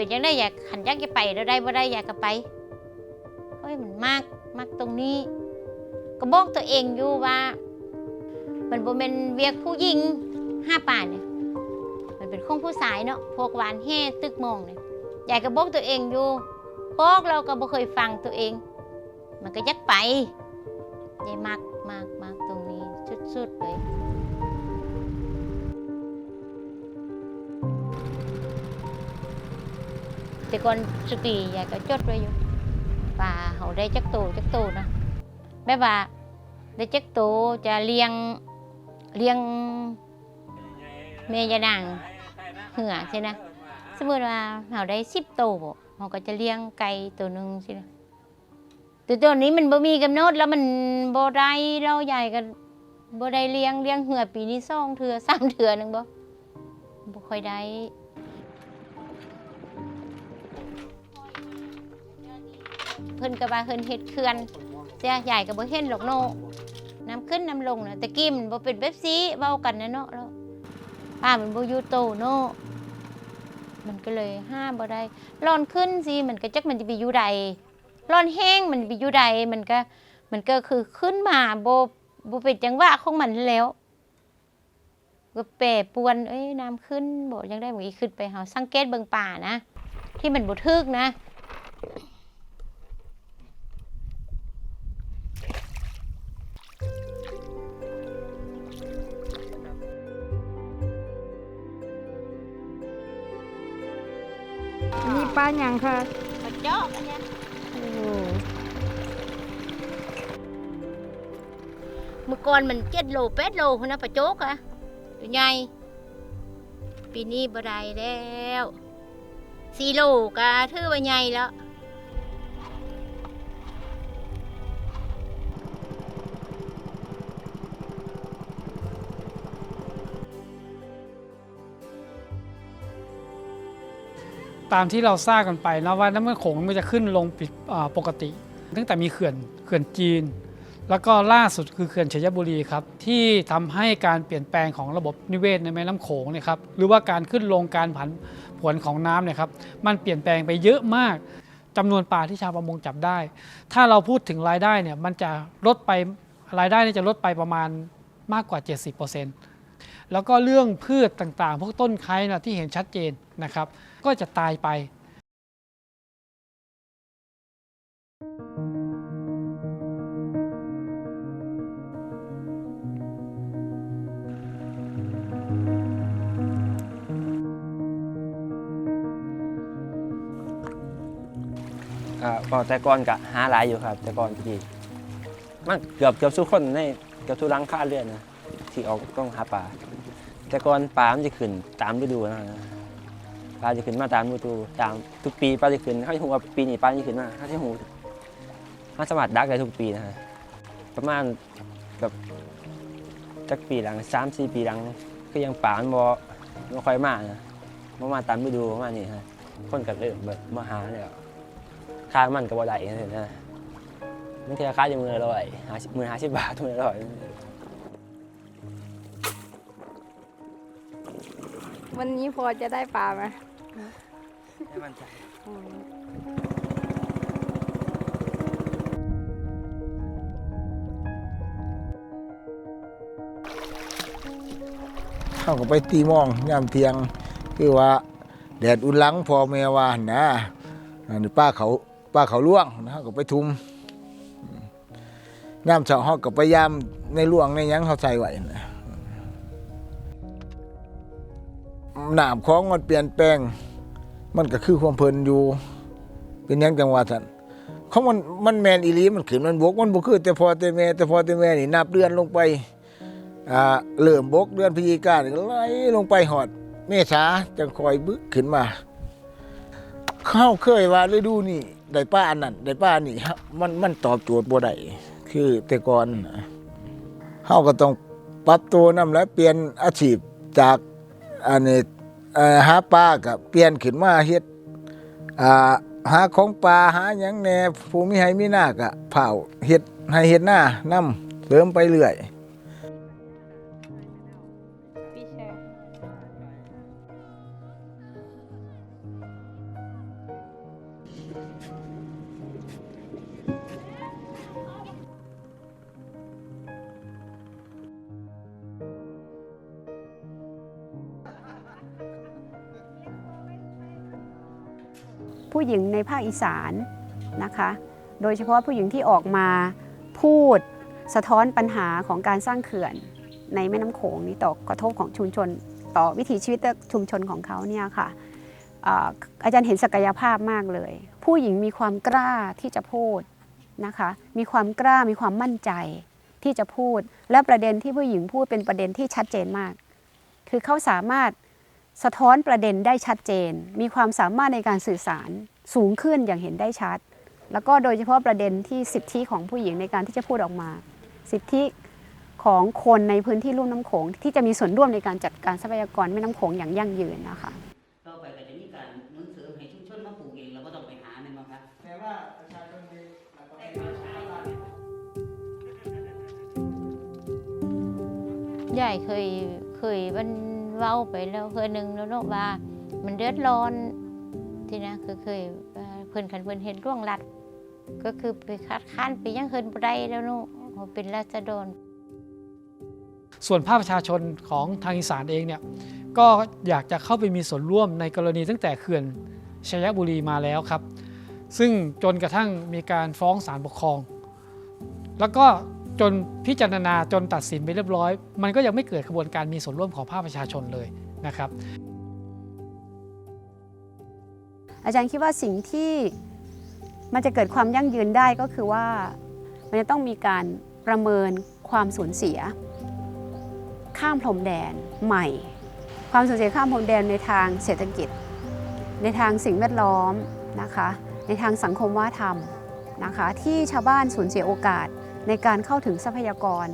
เป็นยังได้อยากขันยักจะไปแล้วได้บ่ได้อยากก็ไปเฮ้ยมันมากมากตรงนี้ ก็บอกตัวเองอยู่ว่า มันบ่เป็นเวียกผู้หญิงห้าป่านเนี่ยมันเป็นของผู้ชายเนาะพวกหวานแห่ตึกมองเนี่ยอยายก็บอกตัวเองอยู่พวกเราก็บ่เคยฟังตัวเอง มันก็ยักไปยายมากมากมากตรงนี้สุดๆเลย แต่ก่อนสตรียายก็จดไว้อยู่ว่าเขาได้จักโตจักโตนะแบบว่าได้จักโตจะเลี้ยงเลี้ยงเมยานางเหือใช่นะสมมติว่าเขาได้สิบโตบ่เขาก็จะเลี้ยงไก่ตัวหนึ่งใช่นะแต่ตัวนี้มันบ่มีกำหนดแล้วมันบ่ได้เราใหญ่กันบ่ได้เลี้ยงเลี้ยงเหือปีนี้สองเถื่อสามเถื่อหนึงบ่บ่ค่อยได้ เพิ่นก็ว่าเพิ่นเฮ็ดเขื่อนเสียใหญ่ก็บ่เห็นหรอกเนาะน้ำขึ้นน้ำลงน่ะต่กี้มันบ่เป็นแบบซีเว้ากันนะเนาะแล้วป้ามันบ่อยู่โตเนาะมันก็เลยห้ามบ่ได้ร้อนขึ้นสิมันก็จักมันจะไปอยู่ใดร้อนแห้งมันไปอยู่ใดมันก็มันก็คือขึ้นมาบ่บ่เป็นจังหวะของมันแล้วก็แปรปวนเอ้ยน้ำขึ้นบ่ยังได้บ่อีขึ้นไปเฮาสังเกตเบิ่งป่านะ ที่มันบ่ทึกนะ ป้าหยังค่ะกระจอกอันเนี้ยเมื่อก่อนมันเจ็ดโลแปดโลคนนะปะโจกอะตัวใหญ่ปีนี้บ่ได้แล้วสี่โลก็ถือว่าใหญ่แล้ว ตามที่เราทราบกันไปนะว่าน้ำมันโขงมันจะขึ้นลงปิดปกติ ตั้งแต่มีเขื่อนเขื่อนจีน แล้วก็ล่าสุดคือเขื่อนชัยบุรีครับที่ทำให้การเปลี่ยนแปลงของระบบนิเวศในแม่น้ำโขงเนี่ยครับหรือว่าการขึ้นลงการผันผวนของน้ำเนี่ยครับมันเปลี่ยนแปลงไปเยอะมากจำนวนปลาที่ชาวประมงจับได้ ถ้าเราพูดถึงรายได้เนี่ยมันจะลดไปรายได้เนี่ยจะลดไปประมาณมากกว่า 70%แล้วก็เรื่องพืชต่างๆ พวกต้นไคร้นะที่เห็นชัดเจนนะครับ ก็จะตายไปอ่าก็แต่ก่อนก็หาหลายอยู่ครับ แต่ก่อนพี่มันเกือบเกือบทุกคนในเกือบทุกรังค่าเรือนนะที่ออกต้องหาปลาแต่ก่อนปลามันจะขึ้นตามฤดูนะ ปลาจะขึ้นมาตามฤดูตามทุกปีปลาจะขึ้นเขาจะหูว่าปีนี้ปลาจะขึ้นมาเขาจะหูเขาสามารถดักได้ทุกปีนะฮะประมาณแบบจักปีหลังสามสี่ปีหลัง ก็ยังปลามันบ่บ่ค่อยมานะบ่มาตามฤดูมานี้ฮะคนก็เริ่มแบบมาหาแล้วค่ามันก็บ่ได้นะนะบางทีราคาอยู่มือละร้อยหาสิบมือห้าสิบบาทมือละร้อยวันนี้พอจะได้ปลาไหม ไม่มั่นใจเขาก็ไปตีมองยามเทียง คือว่า แดดอุ่นหลังพอแม่ว่านนะอันนี้ป้าเขาป้าเขาล่วงนะก็ไปทุมยามเช้าเขาก็พยายามในล่วงในยังเขาใส่ไว้นะ หนามของมันเปลี่ยนแปลง มันก็คือความเพลินอยู่ เป็นยังจังหวะท่านเขามันมันแมนอีลีมันขึ้นมันบกมันบ่คือแต่พอแต่แม่แต่พอแต่แม่นี่นับเดือนลงไปอ่าเริ่มบกเดือนพฤศจิกาไหลลงไปหอด เมษาจังคอยบึกขึ้นมาเข้าเคยว่าฤดูนี่ได้ป้าอันนั้นได้ป้านี่ครับมันมันตอบโจทย์บ่ได้คือแต่ก่อนเฮาก็ต้องปรับตัวนำและเปลี่ยนอาชีพจาก อันนี้หาปลากับเปลี่ยนขึ้นมาเฮ็ดหาของปลาหาหยังแหน่ผู้มีให้มีหน้าก็เผาเฮ็ดให้เฮ็ดหน้านํเสริมไปเรื่อย ผู้หญิงในภาคอีสานนะคะ โดยเฉพาะผู้หญิงที่ออกมาพูดสะท้อนปัญหาของการสร้างเขื่อนในแม่น้ำโขงนี้ต่อกระทบของชุมชน ต่อวิถีชีวิตชุมชนของเขาเนี่ยค่ะอาอาจารย์เห็นศักยภาพมากเลย ผู้หญิงมีความกล้าที่จะพูดนะคะ มีความกล้ามีความมั่นใจที่จะพูด และประเด็นที่ผู้หญิงพูดเป็นประเด็นที่ชัดเจนมาก คือเขาสามารถ สะท้อนประเด็นได้ชัดเจน มีความสามารถในการสื่อสารสูงขึ้นอย่างเห็นได้ชัด แล้วก็โดยเฉพาะประเด็นที่สิทธิของผู้หญิงในการที่จะพูดออกมา สิทธิของคนในพื้นที่ลุ่มน้ำโขงที่จะมีส่วนร่วมในการจัดการทรัพยากรแม่น้ำโขงอย่างยั่งยืนนะคะต่อไปก็จะมีการหนุนเสริมให้ชุมชนมาปลูกเองเราก็ต้องไปหาแม่นบ่ครับแต่ว่าประชาชนมียายเคยเคยมัน เว้าไปแล้วเคยหนึ่งแล้วเนาะว่า มันเดือดร้อนที่นะคือเคยเพิ่อนคันเพิ่อนเห็นร่วงรัด ก็คือไปคัดค้านไปยังเพิ่นบได้แล้วเนาะเพราะเป็นราษฎรส่วนภาคประชาชนของทางอีสานเองเนี่ยก็อยากจะเข้าไปมีส่วนร่วมในกรณีตั้งแต่เขื่อนชัยบุรีมาแล้วครับ ซึ่งจนกระทั่งมีการฟ้องศาลปกครอง แล้วก็ จนพิจารณาจนตัดสินไปเรียบร้อย มันก็ยังไม่เกิดกระบวนการมีส่วนร่วมของภาคประชาชนเลยนะครับ อาจารย์คิดว่าสิ่งที่มันจะเกิดความยั่งยืนได้ก็คือว่า มันจะต้องมีการประเมินความสูญเสีย ข้ามพรมแดนใหม่ ความสูญเสียข้ามพรมแดนในทางเศรษฐกิจ ในทางสิ่งแวดล้อมนะคะ ในทางสังคมวัฒนธรรมนะคะ ที่ชาวบ้านสูญเสียโอกาส ในการเข้าถึงทรัพยากร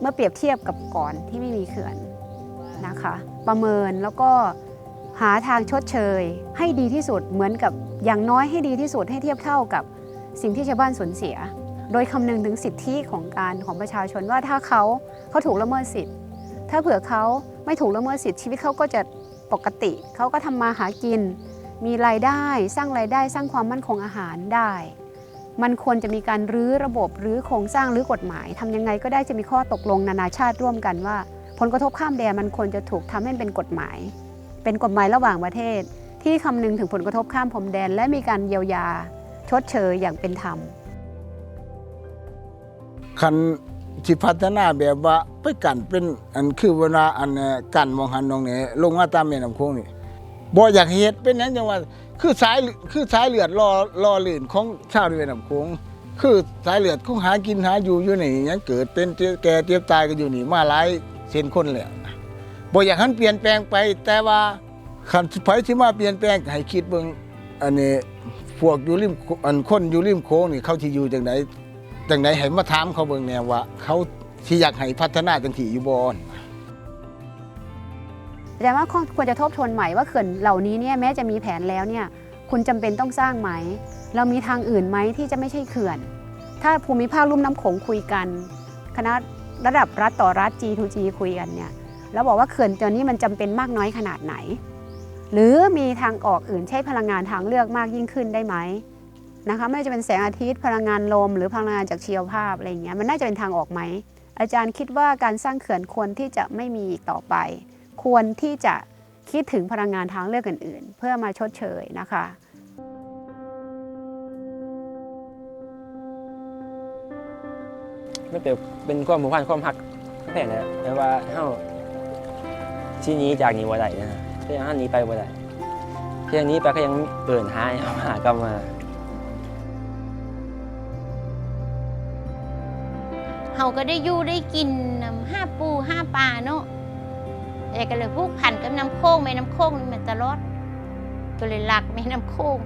เมื่อเปรียบเทียบกับก่อนที่ไม่มีเขื่อนนะคะ ประเมินแล้วก็หาทางชดเชย ให้ดีที่สุดเหมือนกับอย่างน้อยให้ดีที่สุดให้เทียบเท่ากับสิ่งที่ชาวบ้านสูญเสีย โดยคำนึงถึงสิทธิของการของประชาชนว่าถ้าเขาเขาถูกละเมิดสิทธิ์ถ้าเผื่อเขาไม่ถูกละเมิดสิทธิชีวิตเขาก็จะปกติ เขาก็ทำมาหากิน มีรายได้สร้างรายได้สร้างความมั่นคงอาหารได้ มันควรจะมีการรื้อระบบรื้อโครงสร้างรื้อกฎหมายทำยังไงก็ได้จะมีข้อตกลงนานาชาติร่วมกันว่า ผลกระทบข้ามแดนมันควรจะถูกทำให้เป็นกฎหมาย เป็นกฎหมายระหว่างประเทศ ที่คำนึงถึงผลกระทบข้ามพรมแดน และมีการเยียวยา ชดเชยอย่างเป็นธรรมคันที่พัฒนาแบบว่าไปกันเป็นอันคือเวลาอันกันมองหันตรงนี้ลงมาตามแม่น้ำโขงนี่บ่อยากเฮ็ดเป็นหยังจังว่า คือสายคือสายเลือดรอรอเลื่นของชาวแม่น้ำโขงคือสายเลือดของหากินหาอยู่อยู่นี่ยังเกิดเป็นแก่เจ็บตายกันอยู่นี่มาหลายเส้นคนแล้วบ่อยากให้นเปลี่ยนแปลงไป แต่ว่าคันไผที่มาเปลี่ยนแปลงให้คิดเบิ่งอันนี้พวกอยู่ริมอันคนอยู่ริมโค้งนี่เขาที่อยู่จังไดจังไหนให้มาถามเขาเบิ่งแนวว่า เขาที่อยากให้พัฒนาจังที่อยู่บ่อน แต่ว่าควรจะทบทวนใหม่ว่าเขื่อนเหล่านี้เนี่ยแม้จะมีแผนแล้วเนี่ยคุณจำเป็นต้องสร้างไหม เรามีทางอื่นไหมที่จะไม่ใช่เขื่อน ถ้าภูมิภาคลุ่มน้ำโขงคุยกัน คณะระดับรัฐต่อรัฐ G2G คุยกันเนี่ยแล้วบอกว่าเขื่อนตัวนี้มันจำเป็นมากน้อยขนาดไหน หรือมีทางออกอื่นใช้พลังงานทางเลือกมากยิ่งขึ้นได้ไหมนะคะไม่ว่าจะเป็นแสงอาทิตย์พลังงานลม หรือพลังงานจากชีวภาพอะไรอย่างเงี้ยมันน่าจะเป็นทางออกไหมอาจารย์คิดว่าการสร้างเขื่อนควรที่จะไม่มีอีกต่อไป ควรที่จะคิดถึงพลังงานทางเลือกอื่น ๆ เพื่อมาชดเชยนะคะไม่เป็นเป็นความผูกพันความหักแค่นั้นแหละแต่ว่าเฮาที่หนี้จากนี้บ่ได้นะฮะเพียงเฮาหนี้ไปบ่ได้เพียงหนี้ไปก็ยังเอิ้นหาให้เฮาหากลับมาเฮาก็ได้อยู่ได้กินนำห้าปูห้าปลาเนาะ แต่ก็เลยผูกพันกับน้ำโค้งแม่น้ำโค้งนี่มาตลอดก็เลยรักแม่น้ำโค้ง